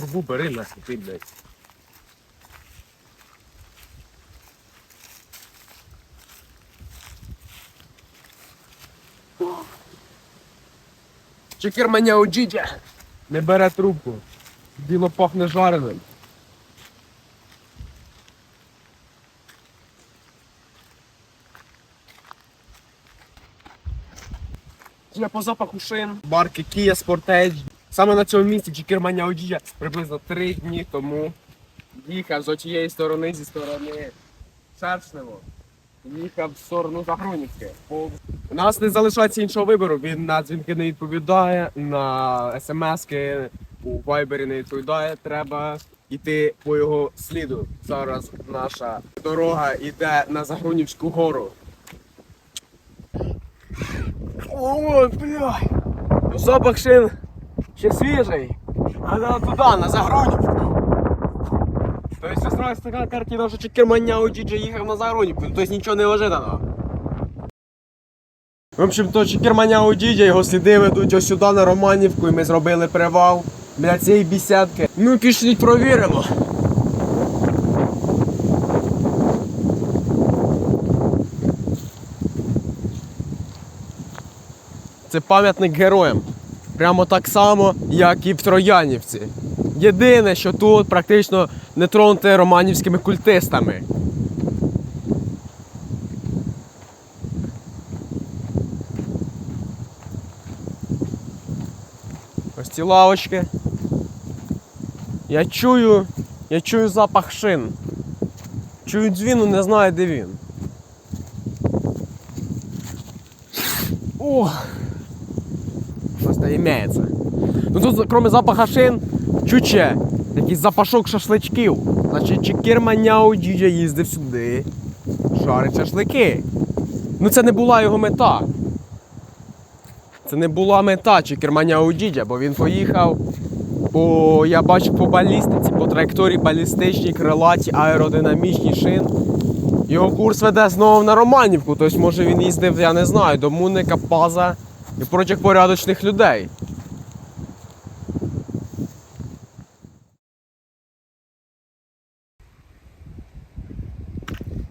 Трубу бери на ти, блядь. Чекер мене у джіджа. Не бере трубку. Діло пахне жареним. Я по запаху шин. Марки Kia Sportage. Саме на цьому місці Чекерманя Оджія приблизно три дні тому їхав з отієї сторони, зі сторони Шершнево. Їхав в сторону Загрунівки. У нас не залишається іншого вибору. Він на дзвінки не відповідає, на смски у вайбері не відповідає. Треба йти по його сліду. Зараз наша дорога йде на Загрунівську гору. О, блядь! Запах шин ще свіжий. Але туди, на Загрунівку. Тобто сестра така картина, що Чекермання у Джиджи їхав на Загрунівку, тобто нічого не ожидано. В общем, то Чекермання у Дідя, його сліди ведуть ось сюди на Романівку, і ми зробили привал біля цієї бісідки. Ну, пішліть провіримо. Це пам'ятник героям. Прямо так само, як і в Троянівці. Єдине, що тут практично не тронуте романівськими культистами. Ось ці лавочки. Я чую, я чую запах шин. Чую дзвіну, не знаю, де він. О! Просто імеється. Ну тут, крім запаха шин, чуче, якийсь запашок шашличків. Значить, Чекір Няу дідя їздив сюди. Жарить шашлики. Ну це не була його мета. Це не була мета Чекерманя у дідя, бо він поїхав по, я бачу по балістиці, по траєкторії балістичній, крилаті, аеродинамічні шин. Його курс веде знову на Романівку, тобто може він їздив, я не знаю, до Муника, Паза і прочих порядочних людей.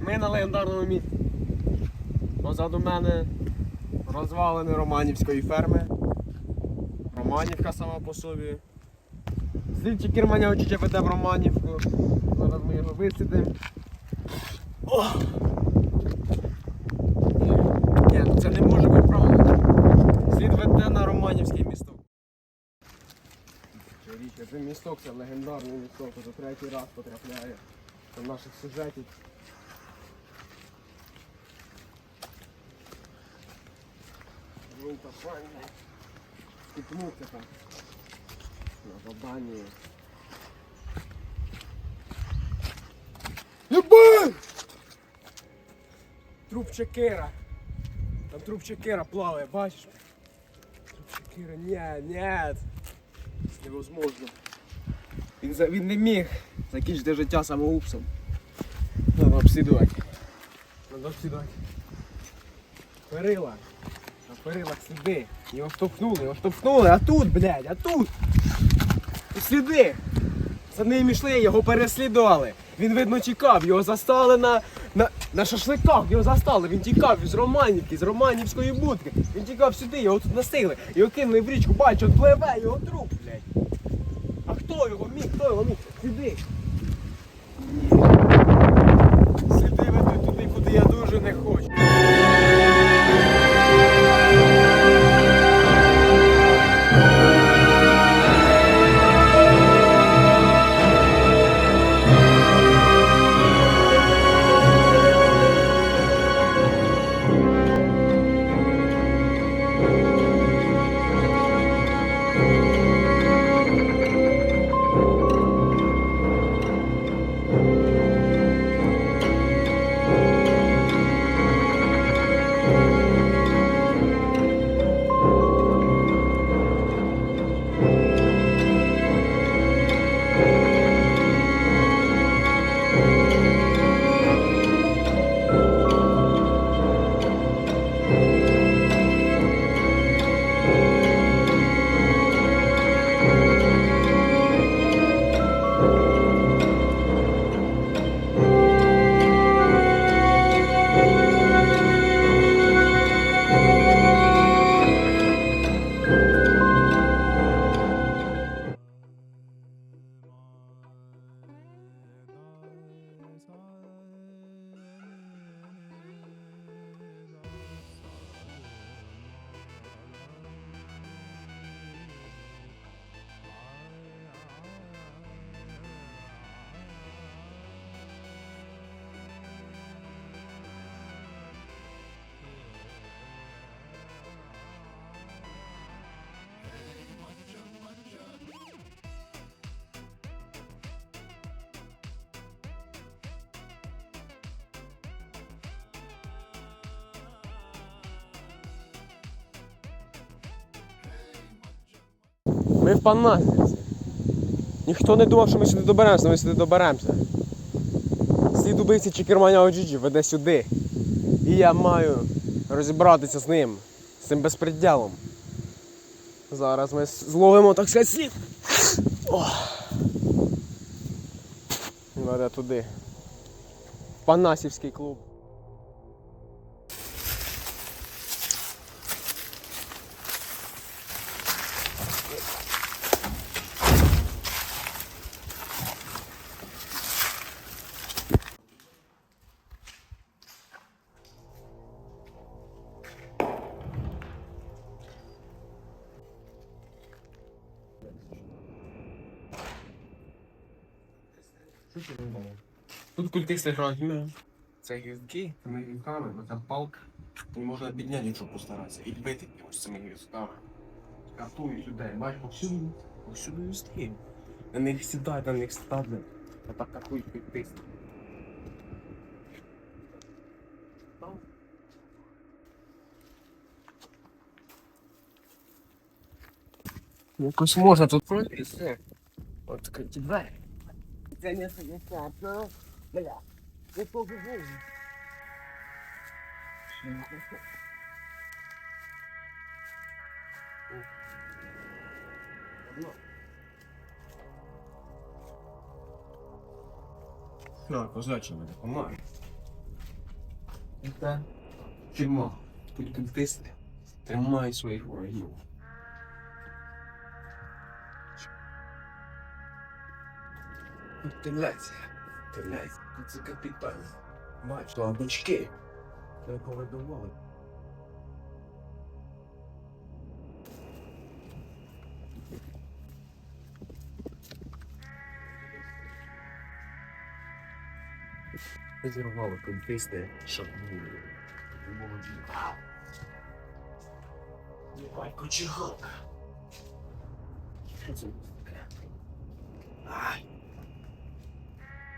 Ми на легендарному місці. Позаду мене розвалини Романівської ферми. Романівка сама по собі. Слідчі кермання очіча веде в Романівку. Зараз ми його висидимо. Ні, ну це не може бути. Слід веде на Романівський місток. Річка, це місток, це легендарний місток, вже третій раз потрапляє до наших сюжетів. Ну. Стіпнувся там. На заданні. Труп Чекера. Там труп Чекера плаває, бачиш? Труп ні, ні. Це невозможно. Він, за- він не міг закінчити життя самоупсом. Надо обслідувати. Надо обслідувати. Перила. На перилах сліди. Його штовхнули, його штовхнули, а тут, блядь, а тут. І сліди. За ним йшли, його переслідували. Він, видно, тікав, його застали на, на, на шашликах, його застали. Він тікав із Романівки, з Романівської будки. Він тікав сюди, його тут настигли. Його кинули в річку, бачу, пливе його труп, блядь. А хто його міг? Хто його міг? Сюди. Сиди ви туди, куди я дуже не хочу. Ми в Панасівці. Ніхто не думав, що ми сюди доберемося, ми сюди доберемося. Слід убивці Чікерманя Оджіджі веде сюди. І я маю розібратися з ним, з цим безпреділом. Зараз ми зловимо, так сказати, слід. Веде туди. Панасівський клуб. Тут культисти грають. Це гілки, цими гілками, оця палка. І можна підняти, якщо постаратися. І бити ось цими гілками. Катують людей, бачиш, повсюди, повсюди гілки. На них сідають, на них ставлять. А так катують культисти. Якось можна тут пролізти. От відкриті двері. Це не санітарно. Бля, я тоже вижу. Так, козачі мене помагає. Це тюрма. Тут культисти тримають своїх ворогів. Вентиляція. Вентиляція. Це капітально. Бач, то бочки. Не повидували. Розірвали конфісти, щоб було діла. Єбай, кочегата. Що це таке? Ай.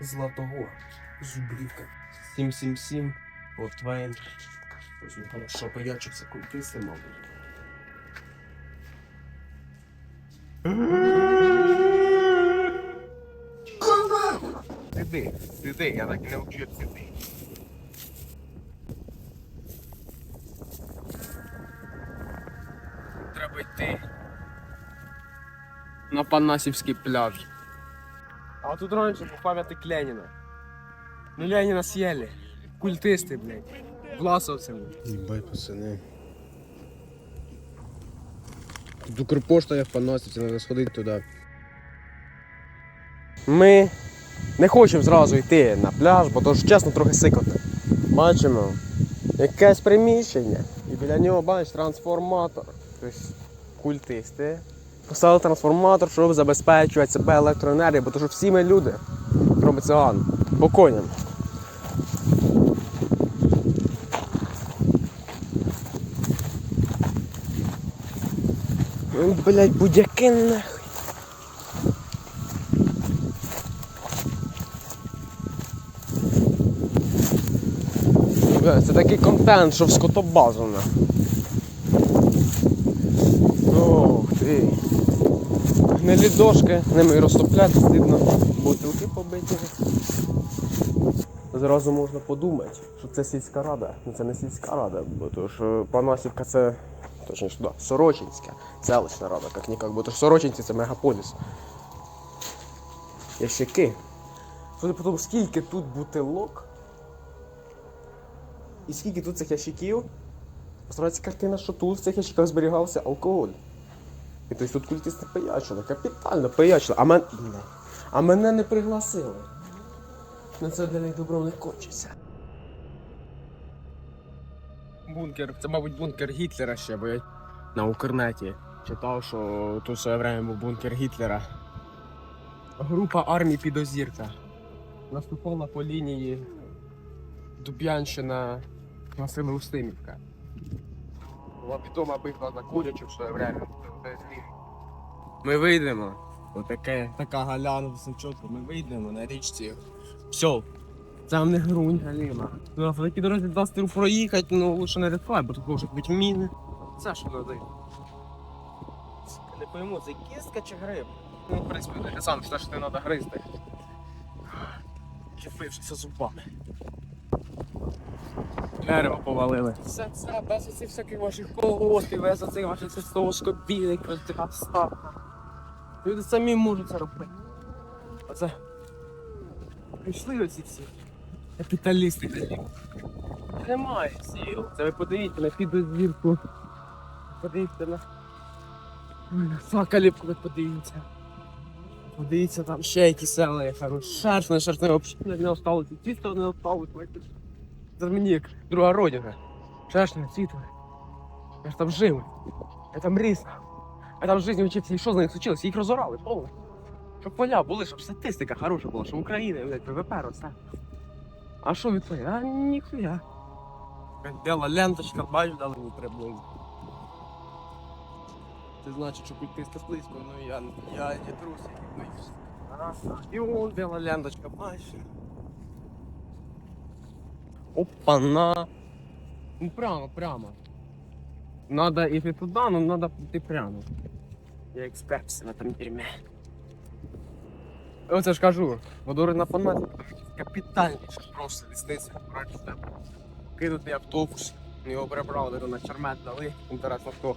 Златогор. Зубрівка. 777. Лофтвейн. Ось він хорошо поячився культисти, мабуть. Сиди, сиди, я так не вчу сиди. Треба йти на Панасівський пляж. А тут раніше був пам'ятник Леніна. Ну Леніна съели. Культисти, блядь. Власовці. Ебать, пацаны. Тут Укрпошта я в Панасівці, треба сходити туди. Ми не хочемо зразу йти на пляж, бо то ж чесно трохи сикоти. Бачимо якесь приміщення. І біля нього бачиш трансформатор. Тобто культисти. Поставили трансформатор, щоб забезпечувати себе електроенергією, бо то що всі ми люди, крім циган, по коням. Ну, блядь, будь-яке нахуй. Це такий контент, що в скотобазу на. Ох ти. Гнилі дошки, ними розтопляти, стидно. Бутилки побиті. Зразу можна подумати, що це сільська рада. Ну це не сільська рада, бо то що Панасівка це. Точніше, да, Сорочинська, селищна рада, як нікак, бо то ж Сорочинці це мегаполіс. Ящики. Судя по скільки тут бутилок, і скільки тут цих ящиків, постарається картина, що тут в цих ящиках зберігався алкоголь. І тобто тут культисти пиячили, капітально пиячили, а, мен... а мене не пригласили. Ну це для них добром не кончиться. Бункер, це, мабуть, бункер Гітлера ще, бо я на Укрнеті читав, що тут своє время був бункер Гітлера. Група армій підозірка. Наступала по лінії Дуб'янщина Васили Устимівка. Була відома битва за Кулячу в своє время. Ми вийдемо. Отаке, така галяна, чітко. Ми вийдемо на річці. Все. Вам не грунь, галіма. Ну, а по такій дорозі 20 років проїхати, ну лучше не рятувати, бо тут можуть бути міни. Це що надає. Не пойму, це кістка чи гриб? Ну, в принципі, я сам що треба гризти. Чепившися зубами. Дерево повалили. Все це, без оцих всяких ваших колгоспів, без оцих ваших соскобілик, без цих обставок. Люди самі можуть це робити. Оце. Прийшли оці всі капіталісти. Немає сил. Це ви подивіться на підозірку. Подивіться на. Ой, на ви подивіться. Подивіться, там ще які села є. Шершне, шершне, взагалі не осталося. Чисто не осталося. Це мені друга родина. Шершне, світле. Я ж там жив. Я там ріс. Я там в житті вчився. І що з них случилось? Їх розорали повністю. Щоб поля були, щоб статистика хороша була, щоб Україна, блядь, ВВП росте. А що від того? А ніхуя. Біла ленточка, бачу, дали мені приблизно. Це значить, що культиста близько, ну я, я не трус, я боюсь. І вон біла ленточка, бачиш. Опа-на. Ну прямо, прямо. Надо йти туди, но надо йти прямо. Я експерт в этом дерьме. Оце ж кажу, водорина фанатика капітальніше просто лісниця раніше тебе. Кинутий автобус, його перебрали на чермет дали, інтересно хто.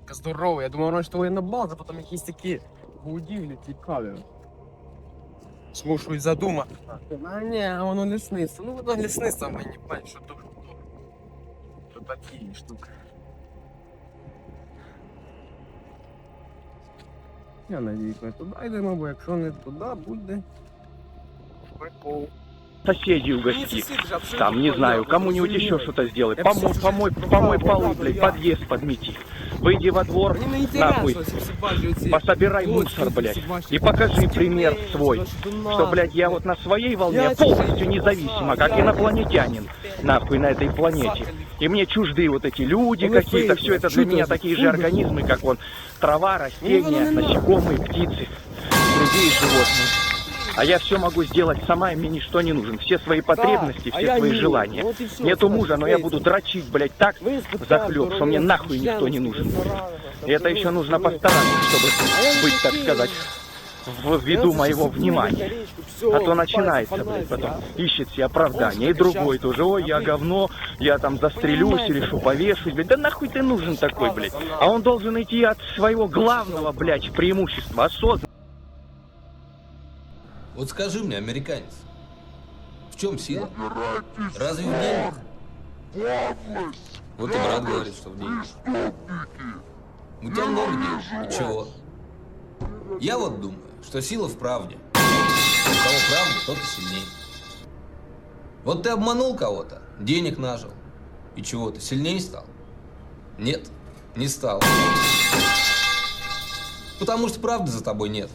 Така здорова, я думав, раніше то воєнна база, потім якісь такі будівлі цікаві. Змушують задумати. А ні, воно лісництво. Ну воно лісництво мені бачиш, що дуже добре. Що такі штуки. Я надіюсь, ми туди йдемо, бо якщо не туди, буде прикол. соседей угости. Там, не знаю, кому-нибудь еще что-то сделай. Помой, помой, помой полы, блядь, подъезд подмети. Выйди во двор, Мені не нахуй. інтересно, ці всі бачу ці. пособирай Ось мусор, ці блядь. всі ваші И покажи пример дітей, свой. ваші донати. Что, блядь, я вот на своей волне Я полностью тебе независимо, спасаю, как я инопланетянин, нахуй, на этой планете. И мне чужды вот эти люди Ну, какие-то, фейк, все это для что меня ты, такие же фу, организмы, как вон трава, растения, ну, не надо. насекомые, птицы, другие животные. А я все могу сделать сама, и мне ничто не нужен. Все свои потребности, а все я свои ні. желания. Вот і все, Нету Саш, мужа, но я дивіться. буду дрочить, блядь, так, Ви спитали, захлеб, что мне здоров'я, нахуй никто не священності, нужен. здоров'я, И это еще нужно здоров'я. постараться, чтобы А я не быть, так хотів. сказать, в Я виду це моего щас внимания. річку, всё, А то пальці, начинается, фонарик, блядь, потом а? ищет себе оправдание. И Вот другой сейчас. тоже, ой, я А вы- говно, я там застрелюсь Понимаете, или что, блядь. повешусь, блядь. Да нахуй ты нужен такой, блядь. А он должен идти от своего главного, блядь, преимущества, осознанно. Вот скажи мне, американец, в чем сила? Разве в деньгах? Вот и брат говорит, что в деньгах. У тебя много денег. И чего? Я вот думаю, что сила в правде. У кого правда, тот и сильнее. Вот ты обманул кого-то, денег нажил. И чего, ты сильнее стал? Нет, не стал. Потому что правды за тобой нет.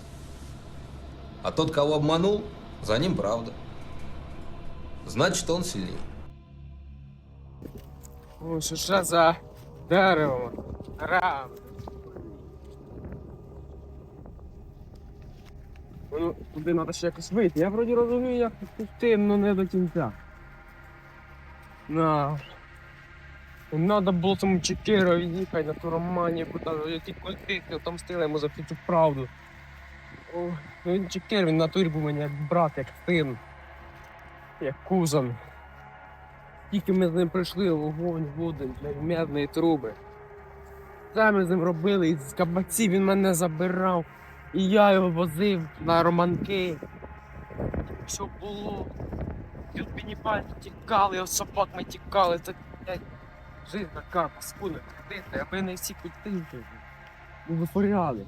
А тот, кого обманул, за ним правда. Значит, он сильнее. Ой, що за дерево? Рам. Ну, туди треба ще якось вийти. Я вроді розумію, як піти, але не до кінця. На. Надо було тому Чекіро їхати на ту Романівку, там які культисти отомстили йому за всю цю правду. Ну він Чекір, він в натурі був мені як брат, як син, як кузон. Тільки ми з ним прийшли вогонь, води, блядь, труби. Це ми з ним робили, і з кабакців він мене забирав. І я його возив на романки. Що було? Людмині пальці тікали, от собак ми тікали. Це блядь, жизнь така паскудна, кредити, аби не всі культинки. Ну, витворяли.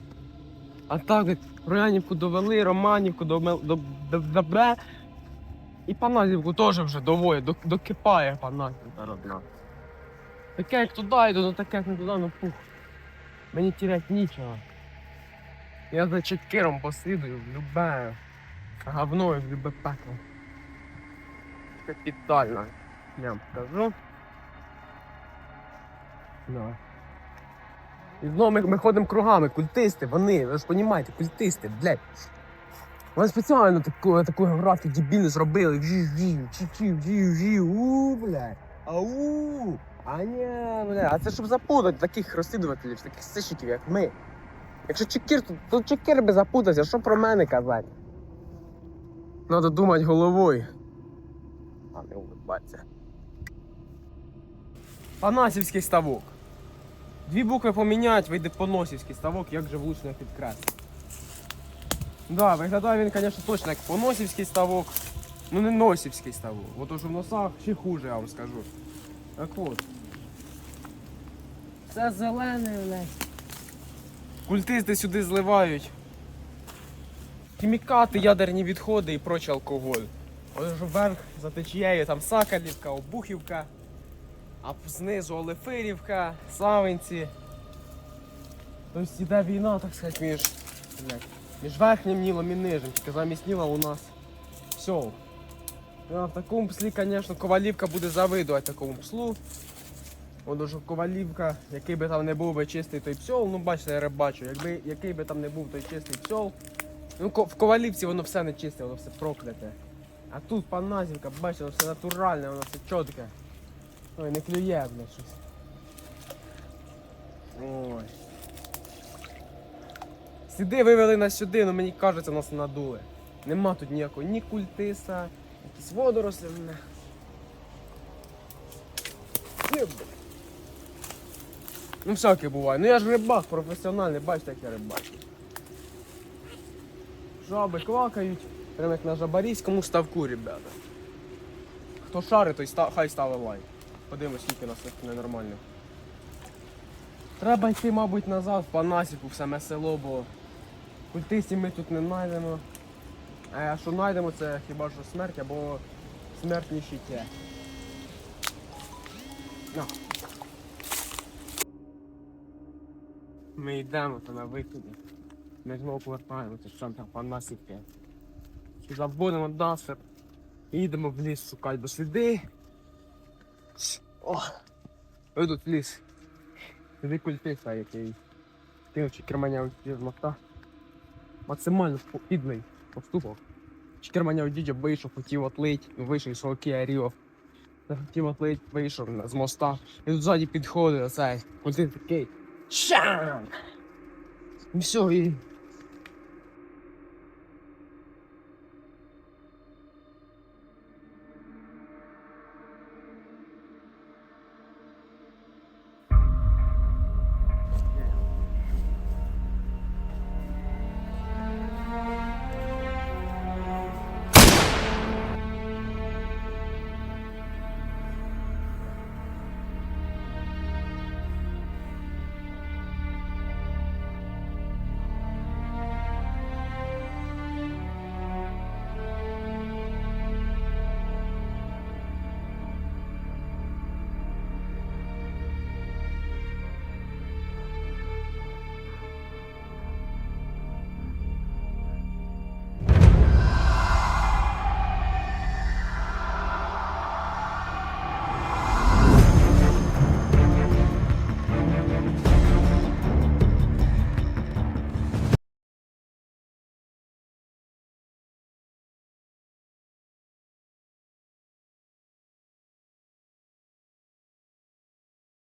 А так, як Роянівку довели, Романівку до, Мел- до, до, до, і Паназівку теж вже доводять, до, докипає Паназівка родна. Таке як туди йду, ну таке як не туди, ну пух. Мені терять нічого. Я за чекером послідую в любе говно і в любе пекло. Капітально. Я вам скажу. Да. І знову ми, ми ходимо кругами, культисти, вони, ви ж розумієте, культисти, блядь. Вони спеціально таку, таку географію дебільну зробили. У, блядь. Ау! А ні, бля, а це щоб запутати таких розслідувателів, таких сищиків, як ми. Якщо чекір, то, то чекір би запутався, що про мене казати? Надо думати головою. А не улыбатися. Панасівський ставок. Дві букви поміняти, вийде поносівський ставок, як же влучно підкреслити. Да, виглядає він, звісно, точно як поносівський ставок. Ну не носівський ставок. От уже в носах ще хуже, я вам скажу. Так от. Це зелене, блядь. Культисти сюди зливають. Хімікати, ядерні відходи і прочий алкоголь. Ось ж вверх за течією там Сакалівка, Обухівка, а знизу Олефирівка, Савинці. Тобто іде війна, так сказати, між, між верхнім Нілом і нижнім. Тільки замість Ніла у нас все. Ну, в такому пслі, звісно, Ковалівка буде завидувати такому пслу. От що Ковалівка, який би там не був би чистий той псьол, ну бачите, я рибачу, якби який би там не був той чистий псьол. Ну, в Ковалівці воно все не чисте, воно все прокляте. А тут Паназівка, бачите, воно все натуральне, воно все чітке. Ой, не клює, блядь, щось. Ой. Сліди вивели нас сюди, ну мені кажеться, нас надули. Нема тут ніякого ні культиса, якісь водоросли. бля. Ну всяке буває. Ну я ж рибак професіональний, бачите, як я рибачу. Жаби квакають, прямо як на жабарійському ставку, ребята. Хто шарить, той ста... хай ставить лайк. Подивимось, скільки нас тут ненормально. Треба йти, мабуть, назад в Панасівку, в саме село, бо культистів ми тут не знайдемо. А що знайдемо, це хіба що смерть або смерть ніщиття. На. Ми йдемо то на виході. Ми знову повертаємося з центра Панасівки. Забудемо насип. І їдемо в ліс шукати до сліди. О! Ой, тут ліс. Сліди культиста, який кинув керманя з моста. Максимально підлий поступок. Керманя дідя вийшов, хотів отлить, вийшов з Океа Ріо. Хотів отлить, вийшов з моста. І тут ззаді підходить оцей культист такий. Щам! І все, і